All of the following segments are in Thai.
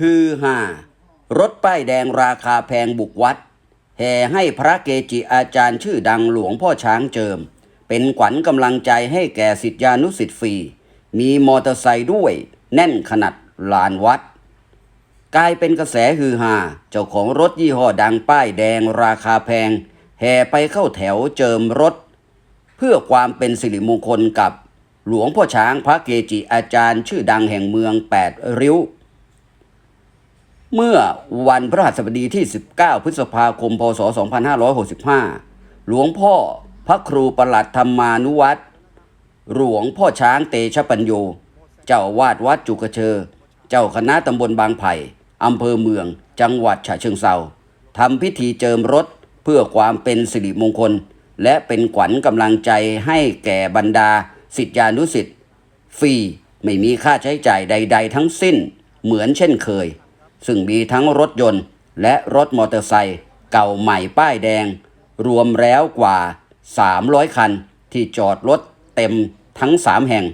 ฮือฮารถป้ายแดงราคาแพงบุกวัด แห่ให้พระเกจิอาจารย์ชื่อดังหลวงพ่อช้างเจิม เป็นขวัญกำลังใจให้แก่สิทธิานุสิทธิ์ฟรี มีมอเตอร์ไซค์ด้วย แน่นขนาดลานวัด กลายเป็นกระแสฮือฮาเจ้าของรถยี่ห้อดังป้ายแดงราคาแพง แห่ไปเข้าแถวเจิมรถ เพื่อความเป็นสิริมงคลกับหลวงพ่อช้างพระเกจิอาจารย์ชื่อดังแห่งเมืองแปดริ้ว เมื่อวันพฤหัสบดีที่ 19 พฤษภาคม พศ 2565 หลวงพ่อพระครูประหลัดธรรมานุวัตรหลวงพ่อช้างเตชะปัญโย เจ้าอาวาดวัดจุกเชอ เจ้าคณะตำบลบางไผ่อำเภอเมือง จังหวัดฉะเชิงเซาทำพิธีเจิมรถเพื่อความเป็นสิริมงคล และเป็นขวัญกำลังใจให้แก่บรรดาสิทธิานุสิทธิ์ฟรีไม่มีค่าใช้จ่ายใด ๆ ทั้งสิ้นเหมือนเช่นเคย ซึ่งมีทั้งรถยนต์ และรถมอเตอร์ไซค์เก่าใหม่ป้ายแดง รวมแล้วกว่า 300 คันที่จอดรถเต็มทั้ง3แห่ง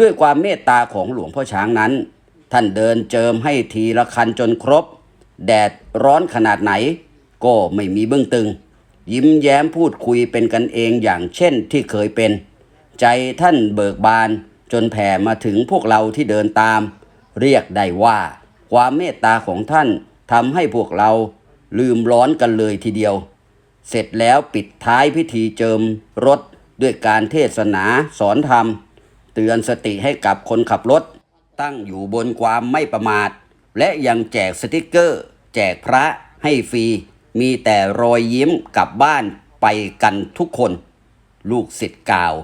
ด้วยความเมตตาของหลวงพ่อช้างนั้น ท่านเดินเจิมให้ทีละคันจนครบ แดดร้อนขนาดไหน ก็ไม่มีเบื้องตึง ยิ้มแย้มพูดคุยเป็นกันเองอย่างเช่นที่เคยเป็น ใจท่านเบิกบานจนแผ่มาถึงพวกเราที่เดินตาม เรียกได้ว่า ความเมตตาของท่านทำให้พวกเราลืมร้อนกันเลยทีเดียว เสร็จแล้วปิดท้ายพิธีเจิมรถด้วยการเทศนาสอนธรรม เตือนสติให้กับคนขับรถ ตั้งอยู่บนความไม่ประมาท และยังแจกสติกเกอร์ แจกพระให้ฟรี มีแต่รอยยิ้มกลับบ้านไปกันทุกคน ลูกศิษย์กล่าว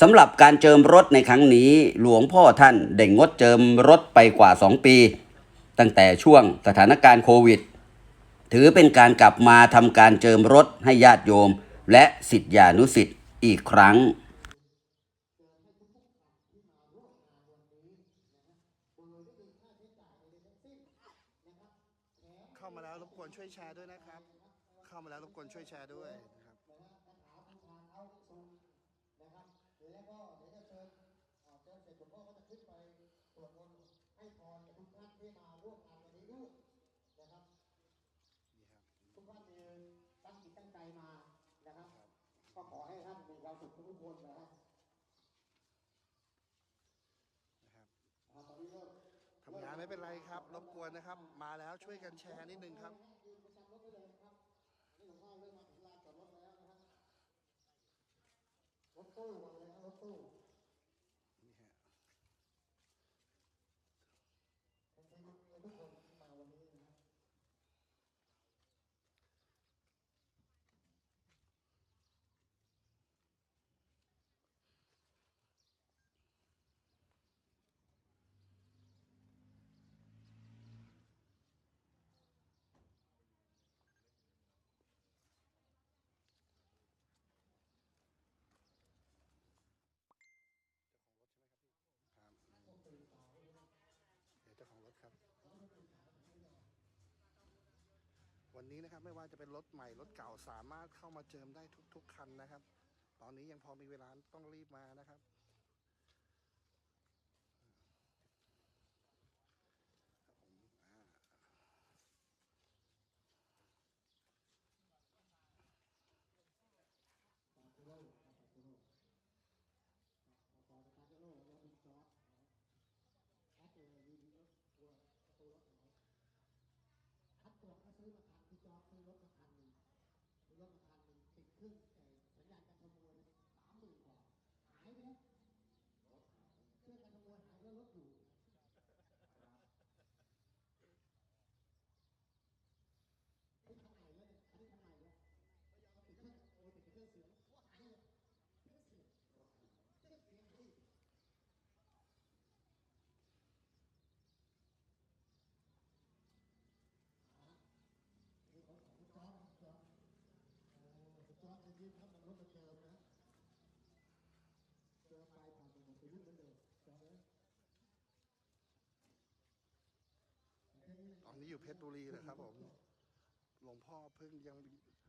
สำหรับการเจิมรถในครั้งนี้หลวงพ่อท่านได้งดเจิมรถไปกว่า 2 ปี ตั้งแต่ช่วงสถานการณ์โควิด ถือเป็นการกลับมาทำการเจิมรถให้ญาติโยม และสิทธิานุสิทธิ์อีกครั้งเข้ามาแล้วรบกวนช่วยแชร์ด้วยนะครับ เข้ามาแล้วรบกวนช่วยแชร์ด้วยนะครับ ทุกท่านมีตั้งจิตตั้งใจมานะครับ ก็ขอให้ท่านมีความสุขทุกๆคนนะครับนะครับอ่าตอนนี้เริ่มทำงานไม่เป็นไรครับ รบกวนนะครับ มาแล้วช่วยกันแชร์นิดนึงครับยืนประจำรถได้เลยนะครับนี่หลวงพ่อเริ่มมาถึงลานจอดรถแล้วนะครับรถตู้มาเลยนะรถตู้ นี่ฮะ ขอบคุณทุกคนที่มาวันนี้นะครับ ครับเดี๋ยวเจ้าของรถครับ วันนี้นะครับไม่ว่าจะเป็นรถใหม่รถเก่าสามารถเข้ามาเจิมได้ทุก ๆ คันนะครับ ตอนนี้ยังพอมีเวลาต้องรีบมานะครับ ครับผมอ่า ต่อจากการโลกแล้วมีจอร์ดแอดเลยมีรถตัวประตูรถไหนคัดตัวก็ซื้อมาคันพี่จอร์ดซื้อรถมาคันหนึ่งซื้อรถมาคันหนึ่งติดเครื่องแต่สัญญาณการขโมยสามหมื่นกว่าหายไปแล้วเครื่องการขโมยหายแล้วรถอยู่เฮ้ยทำไมแล้วเนี่ยอันนี้ทำไมแล้วเขาติดเครื่องโอ้ติดเครื่องเสียงว่าหายเลยเครื่องเสียงเครื่องเสียงหาย นี่ของของจอร์ดจอร์ดโอ้ จอร์ดจะยืมท่านนรถมาเจิมนะเจอไปผ่านไปหมดไปรุ่นนั้นเลยจอร์ดเลยตอนนี้อยู่เพชรบุรีนะครับผม หลวงพ่อเพิ่งยัง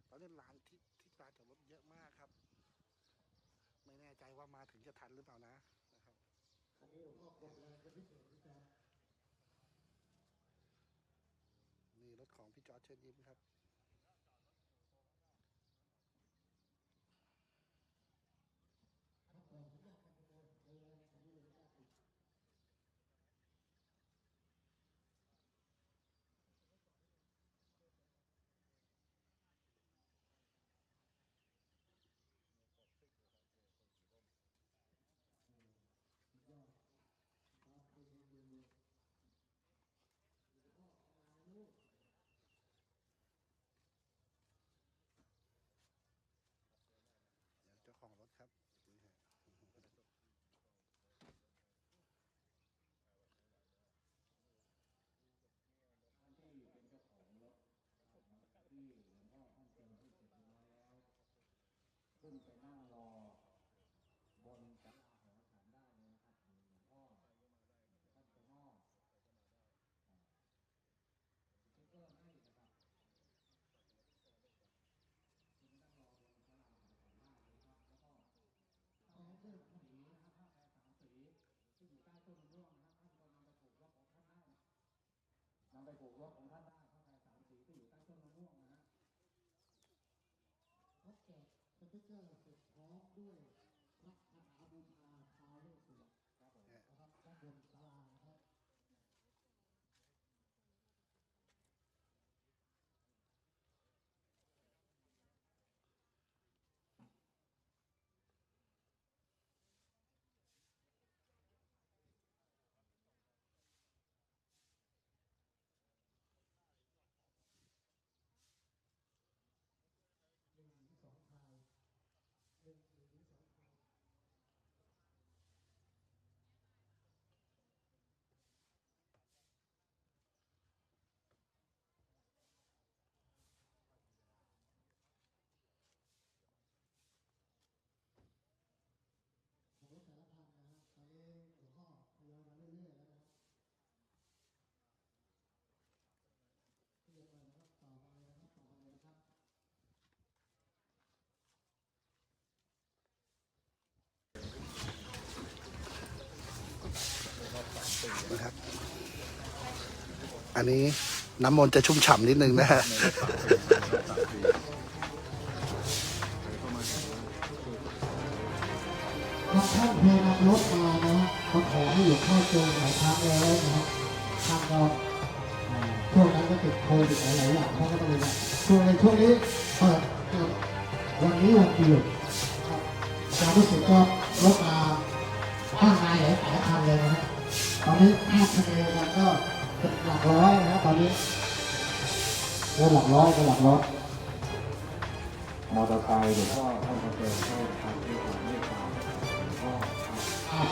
ตอนนี้ลานที่ที่ลานจอดรถเยอะมากครับ ไม่แน่ใจว่ามาถึงจะทันหรือเปล่านะนะครับอันนี้หลวงพ่อกดแรงเป็นพิเศษพี่จอร์ดของพี่จอร์จเชิญยิ้มครับ เดี๋ยวเจ้าของรถครับนี่ฮะ ที่เป็นเจ้าของรถนะครับที่หลวงพ่อท่านเจอที่เสร็จเรียบร้อยแล้วขึ้นไปนั่งรอบนศาลาหอฉันได้เลยนะครับหลวงพ่อท่านจะมอบอ่าสติ๊กเกอร์ให้นะครับขึ้นนั่งรอบนศาลาหอฉันได้เลยครับแล้วก็เอาเสื้อสีนะครับผ้าแพรสามสีที่อยู่ใต้ต้นมะม่วงนะครับท่านก็นำไปผูกรถของท่านได้ นำไปปลูกรถของท่านได้เข้าไปสามสีที่อยู่ใต้ต้นมะม่วงนะฮะ รถแจกสติ๊ก เกอร์เสร็จพร้อมด้วยพระคาถาบูชาท้าวเวสสุวรรณ ครับผม นะครับด้านบนศาลานะครับ หนึ่งถึงสองพายหนึ่งถึงสองพาย ของรถแต่ละคันนะฮะตอนนี้หลวงพ่อทยอยมาเรื่อยๆแล้วนะครับเรียกเลยนะครับต่อไปนะครับต่อไปเลยนะครับ นะครับ อันนี้น้ำมนต์จะชุ่มฉ่ำนิดนึงนะฮะบางท่านเคยนำรถมานะมาขอให้หลวงพ่อเจอหลายครั้งแล้วนะครับทานก็อ่าช่วงนั้นก็ติดโควิดหลายๆอย่างท่านก็ต้องเลยช่วงในช่วงนี้เปิดวันนี้วันเดียวความรู้สึกก็รถมาข้างในหลายหลายคันเลยนะครับ ตอนนี้ภาพทะเลมันก็เป็นหลักร้อยนะครับตอนนี้เริ่มหลักร้อยก็หลักร้อยมอเตอร์ไซค์หลวงพ่อท่านก็เจอเข้าทางที่ความเมตตาหลวงพ่อภาพ